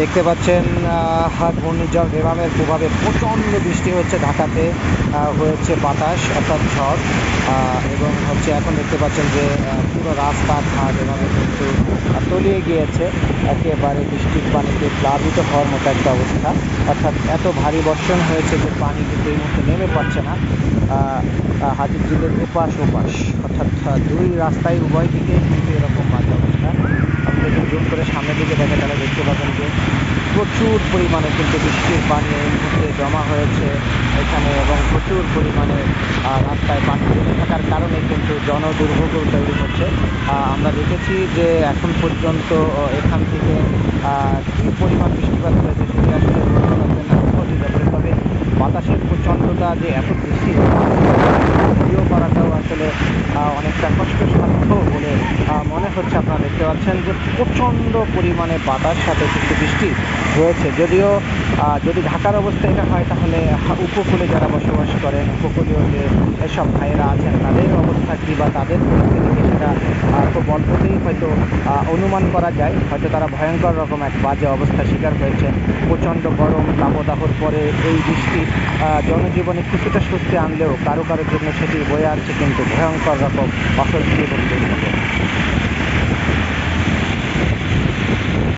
দেখতে পাচ্ছেন ঘূর্ণিঝড় বেবামের প্রভাবে প্রচণ্ড বৃষ্টি হচ্ছে ঢাকাতে হয়েছে বাতাস, অর্থাৎ ঝড় এবং হচ্ছে এখন দেখতে পাচ্ছেন যে পুরো রাস্তাঘাট এভাবে কিন্তু তলিয়ে গিয়েছে। একেবারে বৃষ্টির পানিতে প্লাবিত হওয়ার মতো একটা অবস্থা। অর্থাৎ এত ভারী বর্ষণ হয়েছে যে পানি কিন্তু এই মুহূর্তে নেমে পাচ্ছে না। হাজির ঝিলের এপাশ ওপাশ অর্থাৎ দুই রাস্তায় উভয় দিকে কিন্তু এরকম বাজে অবস্থা আপনি যদি জুম করে সামনের দিকে দেখেন যে প্রচুর পরিমাণে কিন্তু বৃষ্টির পানি এই মুহূর্তে জমা হয়েছে এখানে এবং প্রচুর পরিমাণে রাস্তায় পানি জমে থাকার কারণে কিন্তু জনদুর্ভোগও তৈরি হচ্ছে। আমরা দেখেছি যে এখন পর্যন্ত এখান থেকে কী পরিমাণ বৃষ্টিপাত হয়েছে সেটি আসলে বাতাসের প্রচণ্ডতা যে এত বেশি হচ্ছে আপনারা দেখতে পাচ্ছেন যে প্রচণ্ড পরিমাণে বাতাস, সাথে কিন্তু বৃষ্টি রয়েছে। যদিও যদি ঢাকার অবস্থা এটা হয়, তাহলে উপকূলে যারা বসবাস করেন, উপকূলীয় যে এসব ভাইয়েরা আছেন, তাদের অবস্থা কী বা তাদের পরিস্থিতি সেটা খুব অল্পতেই হয়তো অনুমান করা যায়। হয়তো তারা ভয়ঙ্কর রকম এক বাজে অবস্থার শিকার হয়েছে। প্রচণ্ড গরম তাপদাহর পরে এই বৃষ্টি জনজীবনে কিছুটা স্বস্তি আনলেও কারও কারোর জন্য সেটি বয়ে আনছে কিন্তু ভয়ঙ্কর রকম অস্বস্তি এবং দুর্ভোগ।